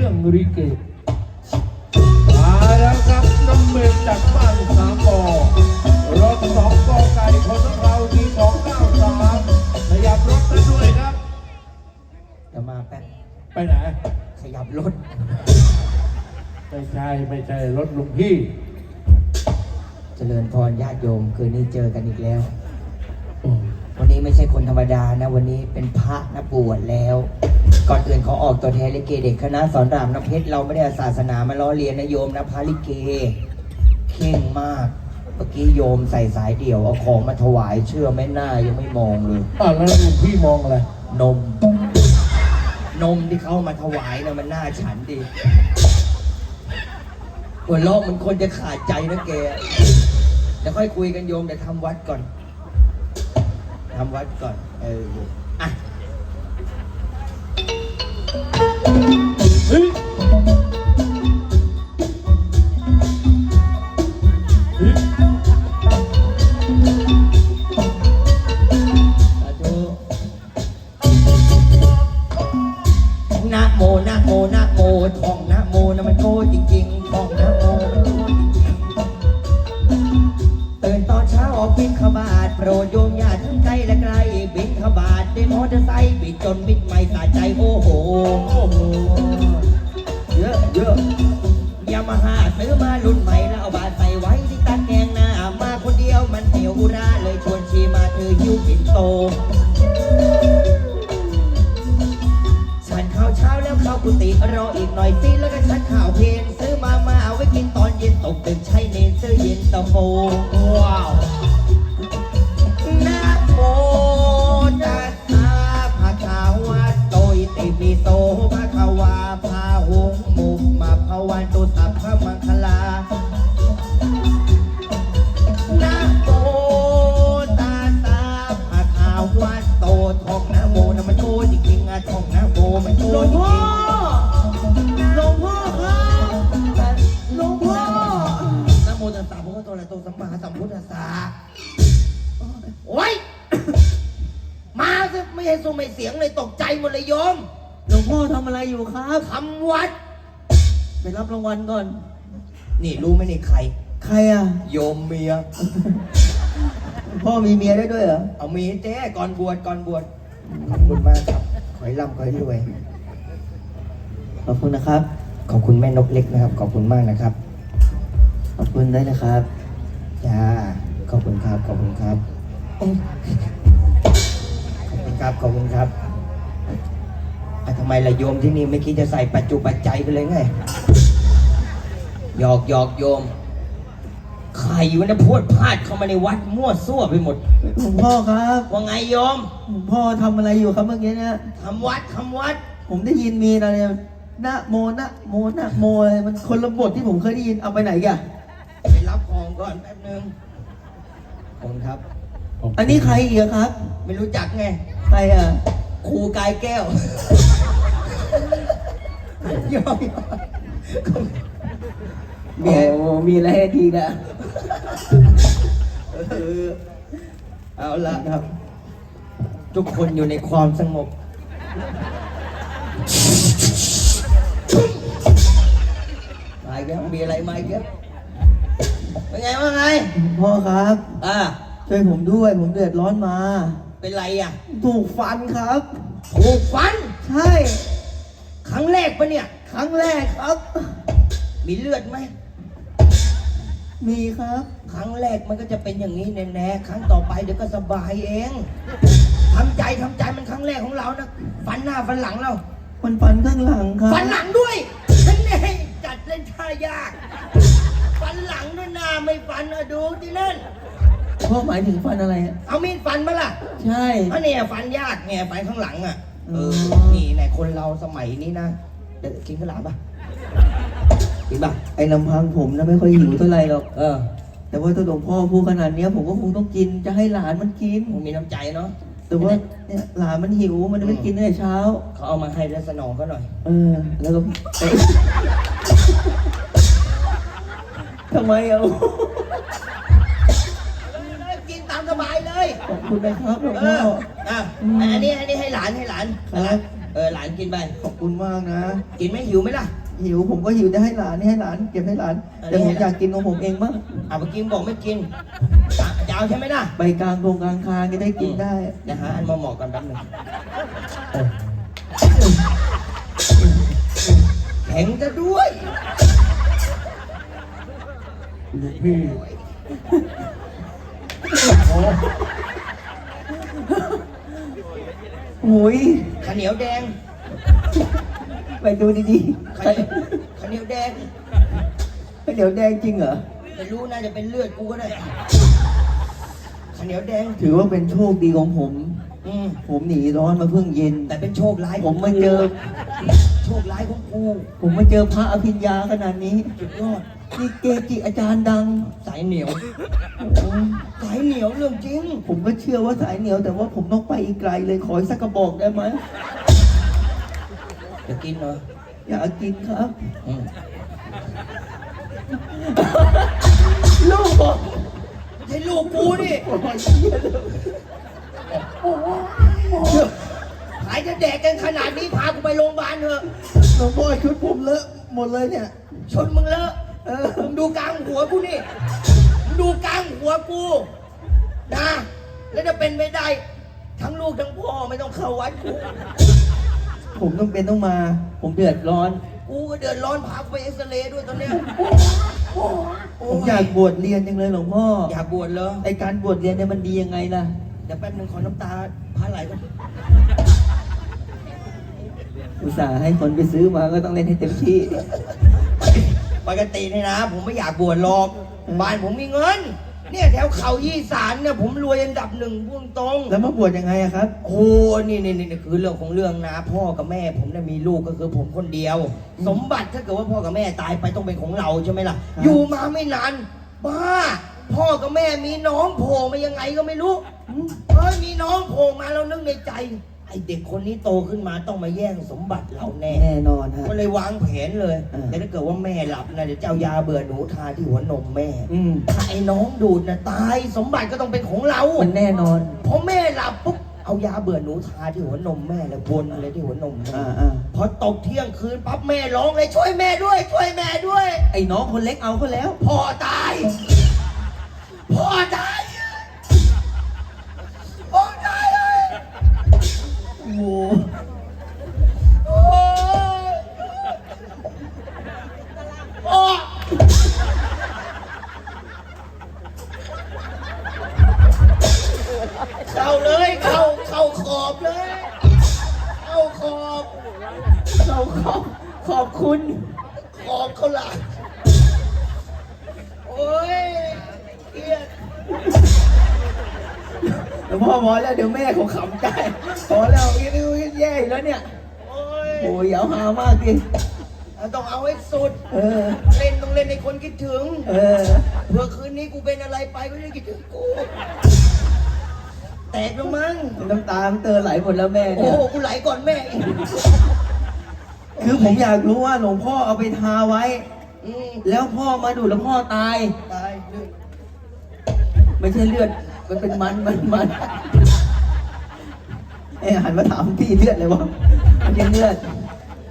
รื่องริเกมาแล้วครับน้องเมย์จากบ้านสามบอรถสองกอไก่คนของเราที่สองเก้าสามขยับรถกันด้วยครับเดี๋ยวมาแป๊บไปไหน ขยับรถ ไม่ใช่ไม่ใช่รถลุงพี่ เจริญพรญาติโยม คืนนี้เจอกันอีกแล้ว วันนี้ไม่ใช่คนธรรมดานะ วันนี้เป็นพระนะบวชแล้ว ก่อนอื่นขอออกตัวแทนลิเกเด็กคณะสอนรามน้ำเพชรเราไม่ได้เอาศาสนามาล้อเลียนนะโยมนะพระลิเกเข่งมากเมื่อกี้โยมใส่สายเดี่ยวเอาของมาถวายเชื่อไม่น่ายังไม่มองเลย อ่าวแล้วลุงพี่มองอะไร นม นมที่เขาเอามาถวายนะมันน่าฉันดีหัวเราะมันคนจะขาดใจนะแกเดี๋ยวค่อยคุยกันโยมเดี๋ยวทำวัดก่อนทำวัดก่อน เอออะ นะโมนะโมนะโมทองนะโมนะมันโง่จริงๆท่องนะโมมันโง่จริงๆตื่นตอนเช้าออกบินขบาทโปรดโยมญาติทั้งใกล้และไกล บินขบาทด้วยมอเตอร์ไซค์บิดจนบิดไม่สะใจโอ้โหิงโต ฉันข้าวเช้าแล้วเข้ากุฏิรออีกหน่อยสิแล้วก็ฉันข้าวเพลนซื้อมามาเอาไว้กินตอนเย็นตกตึกใช้เนนซื้อเย็นตะโฟ ไม่ให้ส่งไม่เสียงเลยตกใจหมดเลยโยมหลวงพ่อทำอะไรอยู่ครับ ทำวัด ไปรับรางวัลก่อน นี่รู้ไหมนี่ใคร ใครอะ โยมเมียหลวงพ่อมีเมียได้ด้วยเหรอ เอามีเจ้ก่อนบวชก่อนบวชขอบคุณมากครับขอให้ร่ำขอให้รวย ขอบคุณนะครับ ขอบคุณแม่นกเล็กนะครับ ขอบคุณมากนะครับ ขอบคุณได้นะครับจ้าขอบคุณครับ ขอบคุณครับเอ้ยขอบ คุณครับขอบคุณครับอะทำไมล่ะโยมที่นี่ไม่คิดจะใส่ปัจจุปัจจัยกันเลยไงหยอกหยอกโยมใครวะเนี่ยพูดพลาดเข้ามาในวัดมั่วซั่วไปหมดหลวงพ่อครับว่าไงโยมหลวงพ่อทำอะไรอยู่ครับเมื่อกี้เนี่ยทำวัดทำวัด ผมได้ยินมีอะไรเนี่ยนะโมนะโมนะโมอะไรมันคนละบทที่ผมเคยได้ยินเอาไปไหนกันไปรับของก่อนแป๊บนึงขอบคุณครับ อันนี้ใครอีกอะครับ ไม่รู้จักไง ใครอะ ครูกายแก้ว ยอมเมียโอ้มีอะไรให้ดีนะเออเอาละครับ ทุกคนอยู่ในความสงบ มาอีกแล้วมีอะไรมาอีกแล้วเป็นไงว่าไงหลวงพ่อครับ อ่า ช่วยผมด้วย ผมเดือดร้อนมา เป็นไรอะ ถูกฟันครับ ถูกฟัน ใช่ ครั้งแรกปะเนี่ย ครั้งแรกครับ มีเลือดไหม มีครับ ครั้งแรกมันก็จะเป็นอย่างนี้แน่ๆ ครั้งต่อไปเดี๋ยวก็สบายเองทำใจทำใจมันครั้งแรกของเรานะ ฟันหน้าฟันหลังเรา มันฟันข้างหลังครับ ฟันหลังด้วยนั่นแน่จัดเล่นท่ายาก ฟันหลังด้วยหน้าไม่ฟันอะดูที่นั่น พ่อหมายถึงฟันอะไรอะเอามีดฟันมาล่ะใช่ เพราะเนี่ยฟันยากไงฟันข้างหลังอะ เออ อ๋อ นี่แหละคนเราสมัยนี้นะเดี๋ยวกินข้าวหลามป่ะกินป่ะ ไอ้ลำพังผมนะไม่ค่อยหิวเท่าไหร่หรอก เออแต่ว่าถ้าหลวงพ่อพูดขนาดเนี้ยผมก็คงต้องกินจะให้หลานมันกินมึงมีน้ำใจเนาะ แต่ว่าเนี่ยหลานมันหิวมันไม่กินตั้งแต่เช้า เขาเอามาให้แล้วสนองก็หน่อย เออ แล้วก็เอ๊ะทำไมอะกินตาม สบายเลย ขอบคุณนะครับหลวงเอพ่อ ออะอันนี้อันนี้ให้หลานให้หลานครับนเออหลานกินไป ขอบคุณมากนะ กินไหม่หิวไหมล่ะ หิวผมก็หิวจะให้หลานนี่ให้หลาน เก็บให้หลาน เออ แต่ผมให้หลานอยากกินของผมเองบ้างอะเมื่อกี้บอกไม่กินจะจะเอาใช่ไหมล่ะไปกลางโรงกลางคางก็ได้กินได้เดี๋ยวหาอันมาเหมาะกันแป๊บหนึงเออแข็งจะด้วย ลูกพี่ โอ้โอ้ยข้าวเหนียวแดงไปดูดีข้าวเหนียวข้าวเหนียวแดงๆเดี๋ยวแดงจริงเหรอ ไม่รู้น่าจะเป็นเลือดกูก็ได้ข้าวเหนียวแดง ถือว่าเป็นโชคดีของผม อืมผมหนีร้อนมาเพิ่งเย็น แต่เป็นโชคร้ายผมมาเจอ โชคร้ายของกู ผมมาเจอพระอภิญญาขนาดนี้ สุดยอด นี่เกจิอาจารย์ดัง สายเหนียวโอ้ยสายเหนียวเรื่องจริง ผมก็เชื่อว่าสายเหนียว แต่ว่าผมต้องไปอีกไกลเลยขออีกสักกระบอกได้ไหมจะกินเหรออยากกินครับ อืมลูกบอกให้ลูกกูนี่โอ้ยเหี้ยเลยหายจะแดกกันขนาดนี้พากูไปโรงพยาบาลเถอะหลวงพ่อชุดผมเลอะหมดเลยเนี่ย ชนมึงเลอะ เออมึงดูกลางหัวกูนี่มึงดูกลางหัวกูนะ แล้วจะเป็นไม่ได้ ทั้งลูกทั้งพ่อไม่ต้องเข้าวัดกู ผมต้องเป็นต้องมา ผมเดือดร้อน กูก็เดือดร้อนพากูไปเอ็กซเรย์ด้วยตอนเนี้ยผมอยากบวชเรียนจังเลยหลวงพ่ออยากบวชเหรอไอการบวชเรียนเนี่ยมันดียังไงล่ะ เดี๋ยวแป๊บนึงขอน้ำตาพาไหลก่อนอุตส่าห์ให้คนไปซื้อมาก็ต้องเล่นให้เต็มที่ ปกตินี่นะ ผมไม่อยากบวชหรอกอืมบ้านผมมีเงิน เนี่ยแถวเขายี่สานเนี่ยผมรวยอันดับหนึ่งพูดตรงแล้วมาบวชยังไงอะครับ โอ้นี่นี่นี่คือเรื่องของเรื่องนะ พ่อกับแม่ผมเนี่ยมีลูกก็คือผมคนเดียว สมบัติถ้าเกิดว่าพ่อกับแม่ตายไปต้องเป็นของเราใช่ไหมล่ะครับอยู่มาไม่นานบ้า พ่อกับแม่มีน้องโผล่มายังไงก็ไม่รู้อืมเอ้ยมีน้องโผล่มาแล้วนึกในใจ ไอเด็กคนนี้โตขึ้นมาต้องมาแย่งสมบัติเราแน่ แน่นอนฮะ ก็เลยวางแผนเลยเออ แต่ถ้าเกิดว่าแม่หลับนะเดี๋ยวเจ้ายาเบื่อหนูทาที่หัวนมแม่ อืมถ้าไอ้น้องดูดนะตายสมบัติก็ต้องเป็นของเรามันแน่นอนพอแม่หลับปุ๊บเอายาเบื่อหนูทาที่หัวนมแม่เลยวนเลยที่หัวนมแม่อ่าอ่าพอตกเที่ยงคืนปั๊บแม่ร้องเลยช่วยแม่ด้วย ช่วยแม่ด้วย ไอ้น้องคนเล็กเอาเขาแล้ว พ่อตาย พ่อตาย เข้าเลย เข้าเข้าขอบเลย เข้าขอบเราขอบขอบคุณ ขอบเขาละโอ้ยเครียด หลวงพ่อพอแล้วเดี๋ยวแม่เขาขำใจพอแล้วอีกอีกแย่อีกแล้วเนี่ยโอ้ยโอ้ยอย่าเอาหามากดิต้องเอาให้สุด เออ เล่นต้องเล่นในคนคิดถึง เออเผื่อคืนนี้กูเป็นอะไรไปก็จะคิดถึงกูแตกแล้วมั้งน้ำตามันเตอไหลหมดแล้วแม่โอ้เนี่ยโหกูไหลก่อนแม่อีกคือผมอยากรู้ว่าหลวงพ่อเอาไปทาไว้อืมแล้วพ่อมาดูดแล้วพ่อตายตายหนึ่งไม่ใช่เลือด มันเป็นมันมันมันเอ้ยหันมาถามพี่เลือดเลยวะมันเป็นเลือด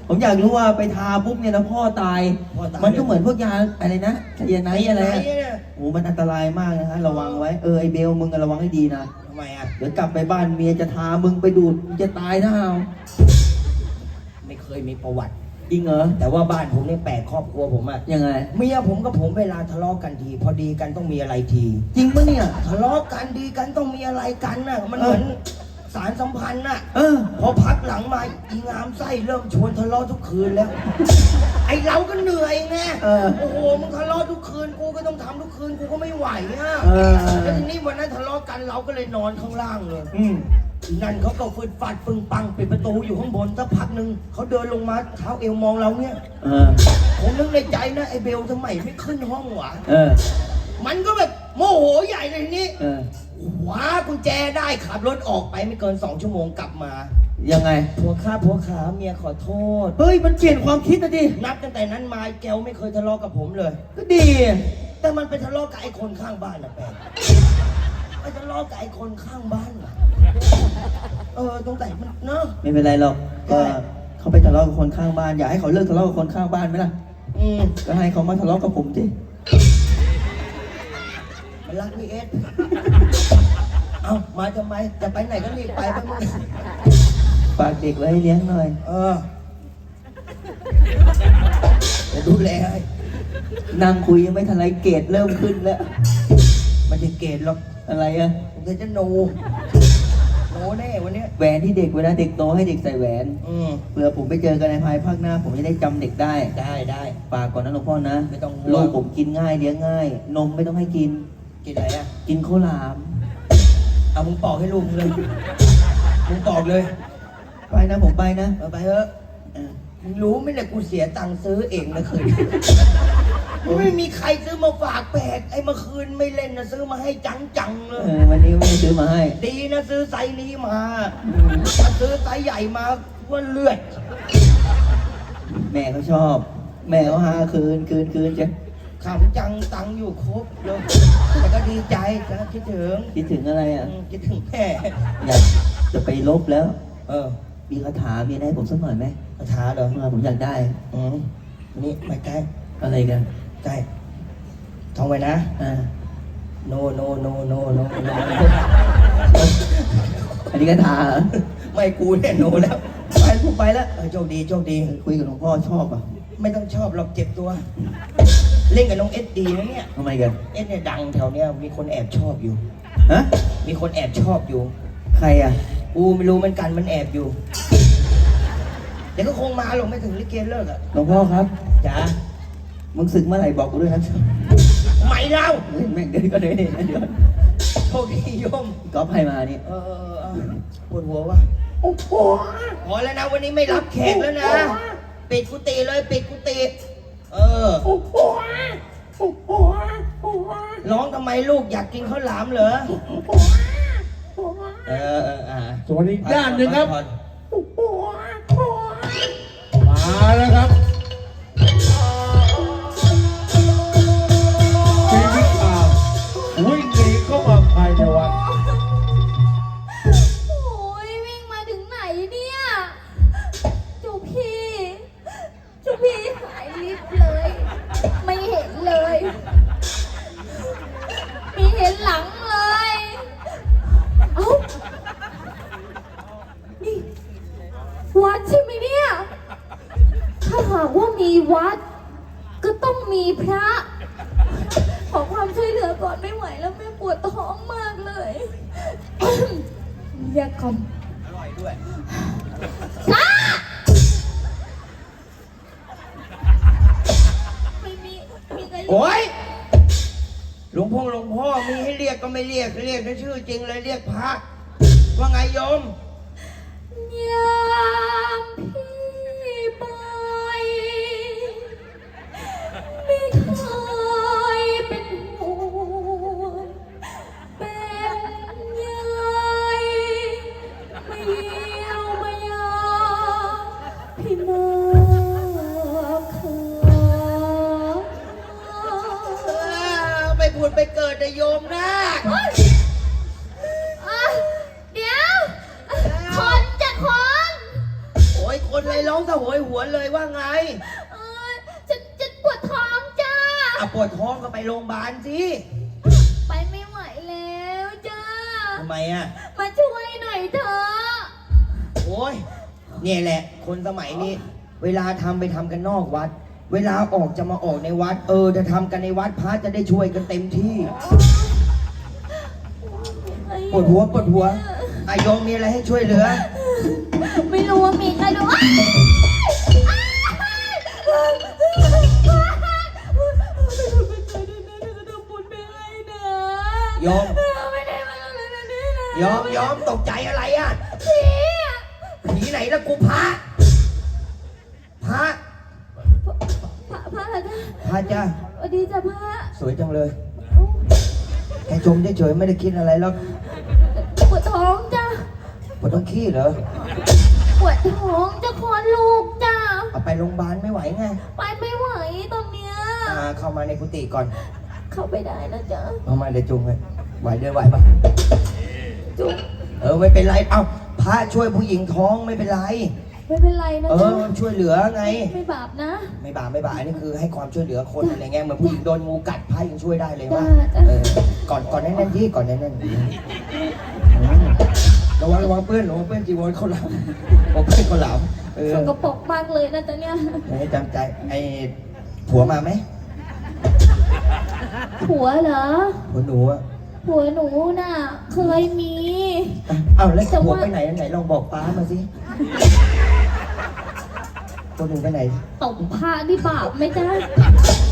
ผมอยากรู้ว่าไปทาปุ๊บเนี่ยแล้วพ่อตาย พ่อตาย มันก็เหมือนพวกยาอะไรนะไซยาไนด์อะไรไหนอะเนี่ยโอ้มันอันตรายมากนะฮะระวังไว้ เออไอเบลมึงอะระวังให้ดีนะทำไมอะ เดี๋ยวกลับไปบ้านเมียจะทามึงไปดูดมึงจะตายนะเอา ไม่เคยมีประวัติ จริงเหรอแต่ว่าบ้านผมเนี่ยแปลกครอบครัวผมอะยังไง เมียผมกับผมเวลาทะเลาะกันที พอดีกันต้องมีอะไรที จริงปะเนี่ย ทะเลาะกันดีกันต้องมีอะไรกันน่ะ มันเหมือนสารสัมพันธ์น่ะ เออ พอพักหลังมาอีงามไส้เริ่มชวนทะเลาะทุกคืนแล้ว ไอเราก็เหนื่อยไงเออโอ้โหมึงทะเลาะทุกคืนกูก็ต้องทำทุกคืนกูก็ไม่ไหวอะเออ แล้วทีนี้วันนั้นทะเลาะกันเราก็เลยนอนข้างล่างเลย อืมอี นั่นเขาก็ฟืดฟัดฟึงปังปิดประตูอยู่ข้างบนสักพักหนึ่งเขาเดินลงมาเท้าเอวมองเราเนี่ย เออ ผมนึกในใจนะไอเบลทำไมไม่ขึ้นห้องวะเออ มันก็แบบโมโหใหญ่เลยทีนี้เออ ว้ากุญแจได้ขับรถออกไปไม่เกินสองชั่วโมงกลับมายังไง ผัวข้าผัวขาเมียขอโทษ เฮ้ย มันเปลี่ยนความคิดนะดิ นับตั้งแต่นั้นมาแกวไม่เคยทะเลาะกับผมเลย ก็ดี แต่มันไปทะเลาะกับไอ้คนข้างบ้านนะแปลกไปทะเลาะกับไอ้คนข้างบ้านน่ะ เออตรงไหนมันเนาะ ไม่เป็นไรหรอกใช่ก็เขาไปทะเลาะกับคนข้างบ้าน อยากให้เขาเลิกทะเลาะกับคนข้างบ้านไหมล่ะ อืมก็ให้เขามาทะเลาะกับผมสิมันรักพี่เอสเอามาทำไมจะไปไหนก็รีบไปไปมึงฝากเด็กไว้ให้เลี้ยงหน่อย เออจะดูแลให้นั่งคุยยังไม่ทันไรเกรดเริ่มขึ้นแล้ว มันจะเกตหรอกอะไรอะผมจะโนโน แน่วันเนี้ยแหวนที่เด็กเวลาเด็กโตให้เด็กใส่แหวน อืมเผื่อผมไปเจอกันในภายภาคหน้า ผมจะได้จำเด็กได้ได้ได้ ฝากก่อนนะหลวงพ่อนะไม่ต้องห่วง ลูกผมกินง่ายเลี้ยงง่าย นมไม่ต้องให้กิน กินอะไรอะกินข้าวหลาม เอามึงปอกให้ลุงเลยมึงปอกเลยไปนะผมไปนะ เอาไปเถอะเออมึงรู้ไหมเนี่ยกูเสียตังค์ซื้อเองนะคืน ไม่มีใครซื้อมาฝากแปลกไอ้เมื่อคืนไม่เล่นนะซื้อมาให้จังจังๆเลเอย อวันนี้ไม่ได้ซื้อมาให้ดีนะซื้อไซส์นี้มาถ้าซื้อไซส์ใหญ่มาว่าเลือด แม่เขาชอบ แม่เขาหาคืนคืนคืนจะขำจังตังค์อยู่ครบเลยแต่ก็ดีใจจะคิดถึงคิดถึงอะไรอะอืมคิดถึงแม่อยากจะไปลบแล้ว เออมีคาถามีอะไรให้ผมสักหน่อยไหมคาถาเหรอมาผมอยากได้ อืมนี่ไม่ใกล้อะไรกัน ใกล้ท่องไว้นะอ่าโนโนโนโนโนโนอันนี้คาถาเหรอไม่กูเนี่ยโนแล้วไปกูไปแล้วเออโชคดีโชคดีคุยกับหลวงพ่อชอบอะ ไม่ต้องชอบหรอกเจ็บตัว เล่นกับน้องเอสดีนะเนี่ยทำไมกันเอสเนี่ยดังแถวเนี้ยมีคนแอบชอบอยู่ฮะมีคนแอบชอบอยู่ ใครอะกูไม่รู้เหมือนกันมันแอบอยู่เดี๋ยวก็คงมาหรอกไม่ถึงลิเกเลิกอะหลวงพ่อครับจ้า มึงศึกเมื่อไหร่บอกกูด้วยนะไม่เล่าเล่นแม่งเดี๋ยวก็เดี๋ยวนี่เดี๋ยวโชคดีโยม ก๊อฟให้มานี่ เออเออเออปวดหัวว่ะพอแล้วนะวันนี้ไม่รับแขกแล้วนะ ปิดกุฏิเลยปิดกุฏิเออร้องทำไมลูกอยากกินข้าวหลามเหรอ เออเอออ่าส่วนอีกด้านหนึ่งครับผ่อนมาแล้วครับ วิ่งหนีเข้ามาภายในวัด วแม่ปวดท้องมากเลยเรียกคอมอร่อยด้วยช้าไม่มีมีใครโอ้ยหลวงพ่อหลวงพ่อมีให้เรียกก็ไม่เรียกเรียกด้วยชื่อจริงเลยเรียกพระว่าไงโยมยาม โยมนะอะเดี๋ยว คนจะคนโอ้ยคนเลยร้องสะโหยหวนเลยว่าไงเออจะจะปวดท้องจ้าอะปวดท้องก็ไปโรงพยาบาลสิไปไม่ไหวแล้วจ้าทำไมอะ มาช่วยหน่อยเถอะโอ้ยเนี่ยแหละ คนสมัยนี้ เวลาทำไปทำกันนอกวัด เวลาออกจะมาออกในวัด เออจะทำกันในวัดพระจะได้ช่วยกันเต็มที่ ปวดหัวปวดหัวอายโยมมีอะไรให้ช่วยเหลือ ไม่รู้ว่ามีใครดูอ้ายโยม ไม่ได้มาแล้วนะเนี่ยนะยอมยอมตกใจอะไรอะพี่อะผีไหนละกูพระ นะพระจ้าสวัสดีจ้ะพระสวยจังเลยแค่ชมเฉยๆไม่ได้คิดอะไรแล้วปวดท้องจ้ะปวดต้องขี้เหรอ ปวดท้องจะคลอดลูกจ้ะเอาไปโรงพยาบาลไม่ไหวไง ไปไม่ไหวตอนเนี้ยอ่าเข้ามาในกุฏิก่อน เข้าไปได้นะจ๊ะเข้ามาเดี๋ยวจุงเลยไหวเดินไหวปะจุ๊บเออไม่เป็นไร เอ้าพระระช่วยผู้หญิงท้องไม่เป็นไร ไม่เป็นไรนะเอจ๊ะอช่วยเหลือไง ไม่บาปนะไม่บาปไม่บาปอันนี้คือให้ความช่วยเหลือคนอะไรเงี้ยเหมือนผู้หญิงโดนงูกัดพระยังช่วยได้เลยว่าจ้ะจ้ะเออก่อนก่อนแน่นๆที่ก่อนแน่นๆอืมระวังระวังเปื้อนระวังเปื้อนจีวรเขาหลามผมเปื้อนเขาหลามเออสกปรกมากเลยนะจ๊ะเนี่ยให้จำใจไอ้ผัวมาไหมผัวเหรอผัวหนูอะผัวหนูน่ะ เคยมีอะอ้าวแล้วแต่ผัวว่าไปไหนไหนลองบอกป้ามาสิ ตัวหนึ่งไปไหนตบผ้าที่บาปไหมจ๊ะ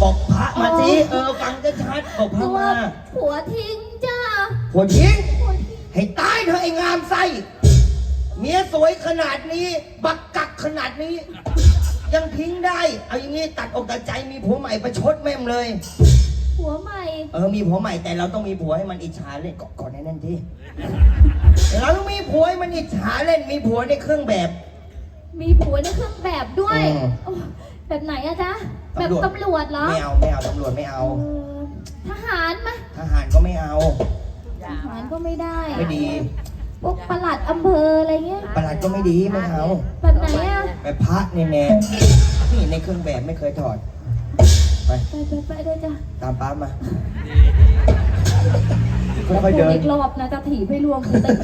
บอกพระมาสิเออฟังจะชัดๆบอกพเพระราะว่ามาผัวทิ้งจ้าผัวทิ้งผัวทิ้งให้ตายเธอะไอ้งามไส้เมียสวยขนาดนี้ บักกักขนาดนี้ ยังทิ้งได้เอาอย่างงี้ตัดอกตัดใจมีผัวใหม่ประชดแม่มเลย ผัวใหม่เออ มีผัวใหม่แต่เราต้องมีผัวให้มันอิจฉาเล่นก่อนก่อนแน่นๆที่เราต้องมีผัวให้มันอิจฉาเล่น มีผัวในเครื่องแบบ มีผัวในเครื่องแบบด้วยอืม โอ้แบบไหนอะจ๊ะ แบบตำรวจตำรวจเหรอ ไม่เอาไม่เอาตำรวจไม่เอาเออทหารไหมทหารก็ไม่เอา ทหารก็ไม่ได้ไม่ดีพวกประหลัดอำเภออะไรเงี้ย ประหลัดก็ไม่ดีไม่เอาแบบไหนอะไปพระแน่ๆนี่ในเครื่องแบบไม่เคยถอด ไปไปไปไปด้วยจ้ะตามป้ามาค่อยๆเดินอีกรอบนะจะถีบให้รวมตึง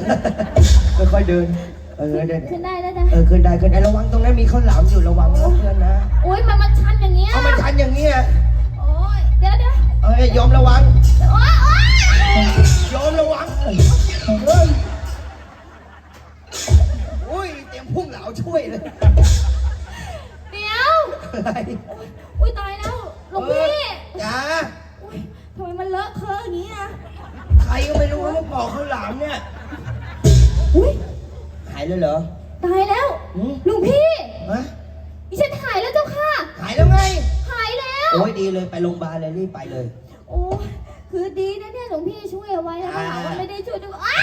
ค่อยๆเดิน เออเดินขึ้นได้แล้วจ้ะเออขึ้นได้ขึ้นได้ระวังตรงนั้นมีข้าวหลามอยู่ระวังนะเพื่อนนะโอ๊ยมันมันชันอย่างเงี้ยเอามันชันอย่างเงี้ยโอ๊ยเดี๋ยวเดี๋ยวเอ้ยยอมระวังโอ๊ยโอ๊ยยอมระวังเฮ้ยอุ้ยเตรียมพุ่งเหลาช่วยเลยเดี๋ยวอะไรอุ้ยตายแล้วหลวงพี่จ้าอุ๊ยทำไมมันเลอะเคอะอย่างนี้อะใครก็ไม่รู้ว่ามาปอกข้าวหลามเนี่ยอุ้ยหาย เลยเหรอตายแล้วหืมหลวงพี่ฮะดิฉันหายแล้วเจ้าค่ะ หายแล้วไง หายแล้ว โอ้ยดีเลยไปโรงพยาบาลเลยรีบไปเลย โอ้ยคือดีนะเนี่ยหลวงพี่ช่วยเอาไว้นะอ่าถามว่าไม่ได้ช่วยดูอ้าว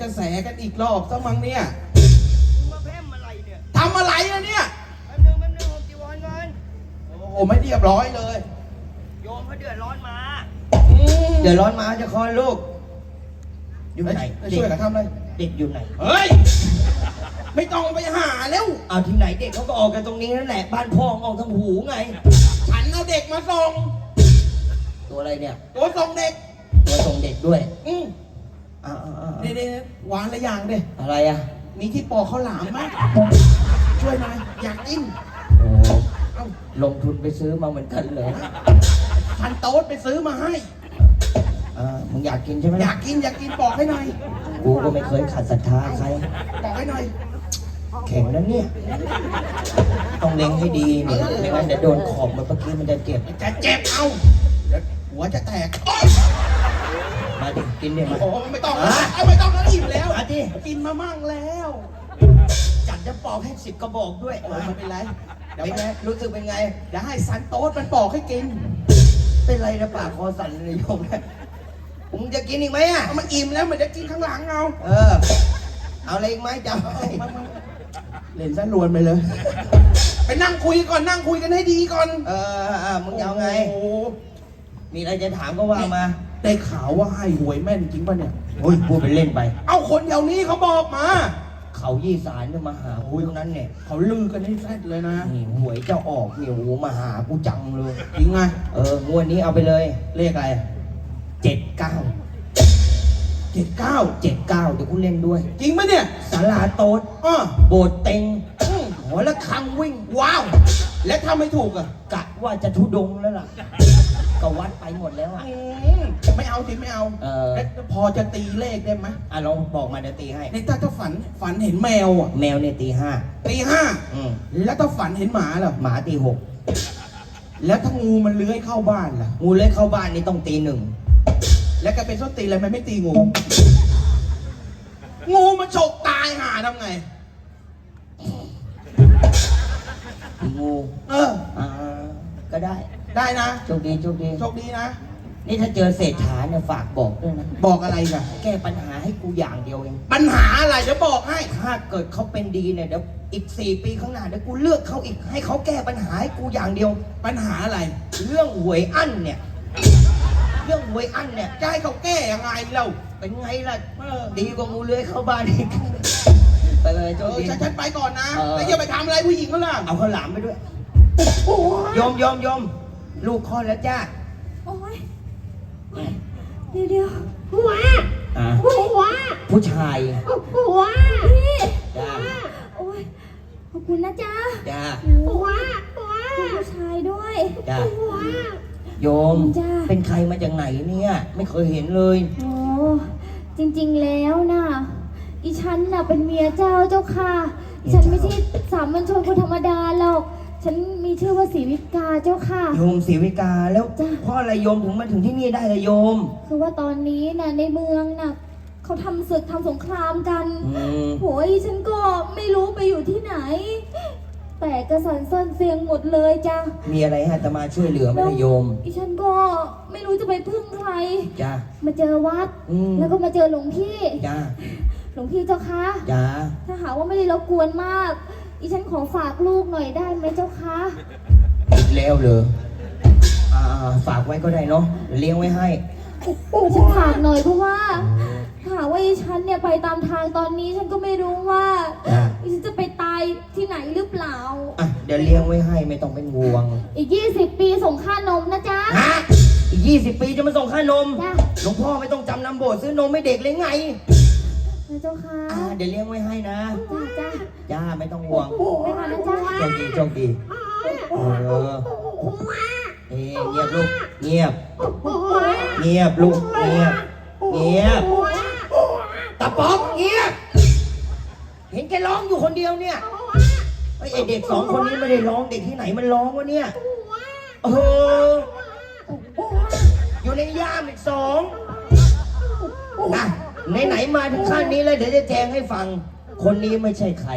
กโหนกระแสกันอีกรอบสักมั้งเนี่ยมาแพร่มอะไรเนี่ยทำอะไรนะเนี่ย แป๊บนึงแป๊บนึงผมจีวรก่อนโอ้โหไม่เรียบร้อยเลยโยมเขาเดือดร้อนมาอืมเดือดร้อนมาจะคลอดลูก อยู่ไหนไปช่วยกันทำอะไรเด็กอยู่ไหน เฮ้ย ไม่ต้องไปหาแล้ว เอาที่ไหนเด็กเขาก็ออกกันตรงนี้นั่นแหละ บ้านพ่อออกทางหูไง ฉันเอาเด็กมาส่งตัวอะไรเนี่ย ตัวส่งเด็กตัวส่งเด็กด้วย อืม อ่าอ่าอ่าเด็ดๆวางละอย่างเด็อะไรอะ มีที่ปอกข้าวหลามไหมช่วยหน่อยอยากกินโอ้เอ้าลงทุนไปซื้อมาเหมือนกันเลยพันโต๊ดไปซื้อมาให้อ่ามึงอยากกินใช่ไหมอล่ะยากกินอยากกินปอกให้หน่อยกูก็ไม่เคยขัดศรัทธาใครบอกให้หน่อย แข็งนะเนี่ย ต้องเล็งให้ดีเนี่ยไม่งั้นเดี๋ยวโดนขอบเหมันเมื่อกี้มันจะเจ็บ จะเจ็บเอาเดี๋ยวหัวจะแตก มาดิกินเนี่ยมา โอ้ไม่ต้องแล้วเอาไม่ต้องแล้วอิ่มแล้วมาดิ กินมามั่งแล้ว จัดจะปอกให้สิบกระบอกด้วยโอ้ไม่เป็นไรเดี๋ยวเป็นไงรู้สึกเป็นไงเดี๋ยวให้ซันโต๊ดมันปอกให้กิน เป็นไรนะปากคอสั่นเลยโยมเนี่ยมึงจะกินอีกไหมอะ เอามาอิ่มแล้วมันจะกินข้างหลังเอาเออ เอาอะไรอีกไหมจะเอาอะไรมามาเล่นซะลวนไปเลย ไปนั่งคุยก่อนนั่งคุยกันให้ดีก่อน เออเออมึงจะเอาไง โอ้โหมีอะไรจะถามก็ว่ามา ได้ข่าวว่าให้หวยแม่นจริงป่ะเนี่ย โอ้ยพูดไปเล่นไป เอาคนแถวนี้เขาบอกมา เขายี่สารเนี่ยมาหากูตรงนั้นเนี่ยเขาลือกันให้แฟดเลยนะ นี่หวยจะออกเนี่ยโอ้โหมาหากูจังเลย จริงไง เอองวดนี้เอาไปเลยเลขอะไรเจ็ดเก้าเจ็ดเก้าเจ็ดเก้าเดี๋ยวกูเล่นด้วยจริงไหมเนี่ยสาราโต๊ดอ้อโบสถ์เต็งอืมหอละครังวิ่ง ว้าว และถ้าไม่ถูกอะกะว่าจะทุดงแล้วล่ะ ก็วัดไปหมดแล้วอะ อืมไม่เอาสิไม่เอาเออ แล้วพอจะตีเลขได้ไหมอะลองบอกมาเดี๋ยวตีให้ ในถ้าถ้าฝันฝันเห็นแมวอะแมวเนี่ยตีห้าตีห้าอืมแล้วถ้าฝันเห็นหมาล่ะหมาตีหกแล้วถ้างูมันเลื้อยเข้าบ้านล่ะ งูเลื้อยเข้าบ้านนี่ต้องตีหนึ่งแล้วแกเป็นส้นตีนอะไรมันไม่ตีงู งูมันฉกตายหาทำไง ตีงูเออ อ่าก็ได้ ได้นะ โชคดีโชคดีโชคดีนะ นี่ถ้าเจอเศรษฐาเนี่ยฝากบอกด้วยนะ บอกอะไรกันแก้ปัญหาให้กูอย่างเดียวเอง ปัญหาอะไรจะบอกให้ ถ้าเกิดเขาเป็นดีเนี่ยเดี๋ยวอีกสี่ปีข้างหน้าเดี๋ยวกูเลือกเขาอีกให้เขาแก้ปัญหาให้กูอย่างเดียว ปัญหาอะไร เรื่องหวยอั้นเนี่ย เรื่องหวยอั้นเนี่ยจะให้เขาแก้ยังไงเราเป็นไงล่ะเออดีกว่างูเลื้อยเข้าบ้านอีกไปเลยโชเอคอดี ฉันฉันไปก่อนนะเออ แล้วอย่าไปทำอะไรผู้หญิงเขาล่ะเอาข้าวหลามไปด้วยโยมโยมโยม ลูกคลอดแล้วจ้าโอ้ยเดี๋ยวเดี๋ยวหัวอ่าหัวผู้ชายหัวพี่จ้าโอ้ยขอบคุณนะจ๊ะจ้าหัวหัวผู้ชายด้วยจ้ะหัวโยมจ้าเป็นใครมาจากไหนเนี่ย ไม่เคยเห็นเลยโอ้จริงๆแล้วน่ะอีฉันน่ะเป็นเมียเจ้าเจ้าค่ะอีฉันไม่ใช่สามัญชนคนธรรมดาหรอก ฉันมีชื่อว่าศรีวิกาเจ้าค่ะ โยมศรีวิกาแล้วจ้ะ เพราะอะไรโยมถึงมาถึงที่นี่ได้ละโยม คือว่าตอนนี้น่ะในเมืองน่ะเขาทำศึกทำสงครามกันอืม โหยฉันก็ไม่รู้ไปอยู่ที่ไหนแปลกกระสันซ่อนเสียงหมดเลยจ้ะมีอะไรให้อาตมาช่วยเหลือไหมล่ะโยมอีฉันก็ไม่รู้จะไปพึ่งใคร จ้า มาเจอวัด อืม แล้วก็มาเจอหลวงพี่ จ้าหลวงพี่เจ้าคะ จ้าถ้าหากว่าไม่ได้รบกวนมาก อีฉันขอฝากลูกหน่อยได้ไหมเจ้าคะอีกแล้วเลยอ่าฝากไว้ก็ได้เนาะเลี้ยงไว้ให้ฉันฝากหน่อยเพราะว่าถ้าหากว่าอีฉันเนี่ยไปตามทางตอนนี้ฉันก็ไม่รู้ว่าจ้าอีฉันจะไปตายที่ไหนหรือเปล่า อะเดี๋ยวเลี้ยงไว้ให้ไม่ต้องเป็นห่วงอีก 20 ปีส่งค่านมนะจ๊ะฮะอีกยี่สิบปีจะมาส่งค่านม จ้ะหลวงพ่อไม่ต้องจำนำโบสถ์ซื้อนมให้เด็กเลยไง นะเจ้าค่ะอ่าเดี๋ยวเลี้ยงไว้ให้นะจ้าจ้าจ้าไม่ต้องห่วงไปก่อนนะจ๊ะโชคดีโชคดีเออเอ้ยเงียบลูกเงียบ เงียบลูกเงียบ เงียบตาป๊อกเงียบ เห็นแกร้องอยู่คนเดียวเนี่ยไอ้ยไอ้เด็กสองคนนี้ไม่ได้ร้องเด็กที่ไหนมันร้องวะเนี่ยเอออยู่ในย่ามอีกสองนะ ไหนๆมาถึงขั้นนี้แล้วเดี๋ยวจะแจ้งให้ฟัง คนนี้ไม่ใช่ใคร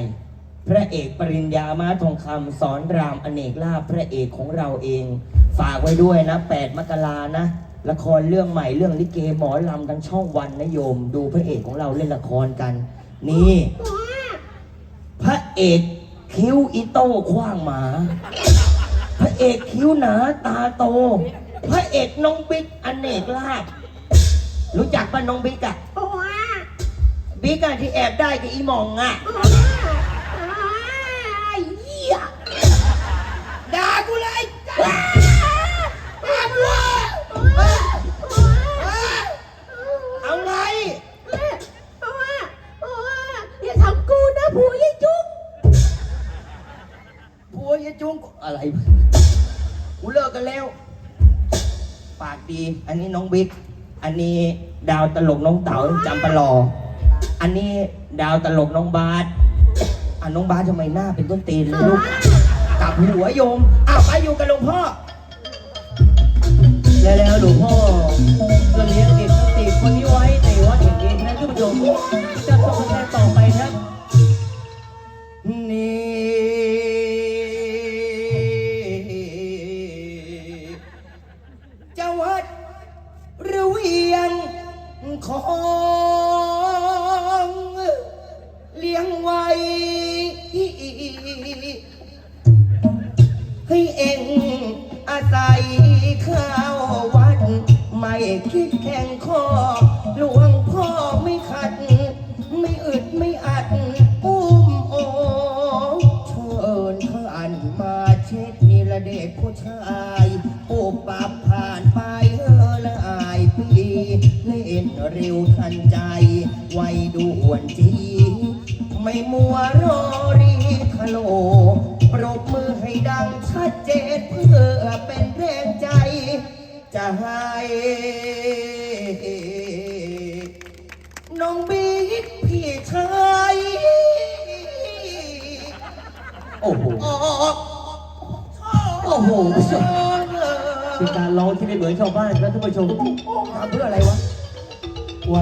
พระเอกปริญญามาทองคำสอนรามอเนกลาภพระเอกของเราเอง ฝากไว้ด้วยนะ 8 มกรานะ ละครเรื่องใหม่เรื่องลิเกหมอลำทั้งช่องวันนะโยม ดูพระเอกของเราเล่นละครกัน นี่ พระเอกคิ้วอีโต้ขว้างหมา พระเอกคิ้วหนาตาโต พระเอกน้องบิ๊กอเนกลาภรู้จักป่ะน้องบิ๊กอะ บิ๊กอะที่แอบได้กับอีหมองอะเหี้ยด่ากูเลยด่ากูเอาไงอย่าทำกูนะผัวยายจุ๊บผัวยายจุ้งอะไรกูเลิกกันแล้ว ปากดี อันนี้น้องบิ๊ก อันนี้ดาวตลกน้องเต๋าจำปะหลอ อันนี้ดาวตลกน้องบาสอะน้องบาสทำไมหน้าเป็นต้นตีนเลยลูกกลับหัวโยมอ้าวไปอยู่กับหลวงพ่อ และแล้วหลวงพ่อก็เลี้ยงเด็กสติคนนี้ไว้ในวัดแห่งนี้นะท่านผู้ชม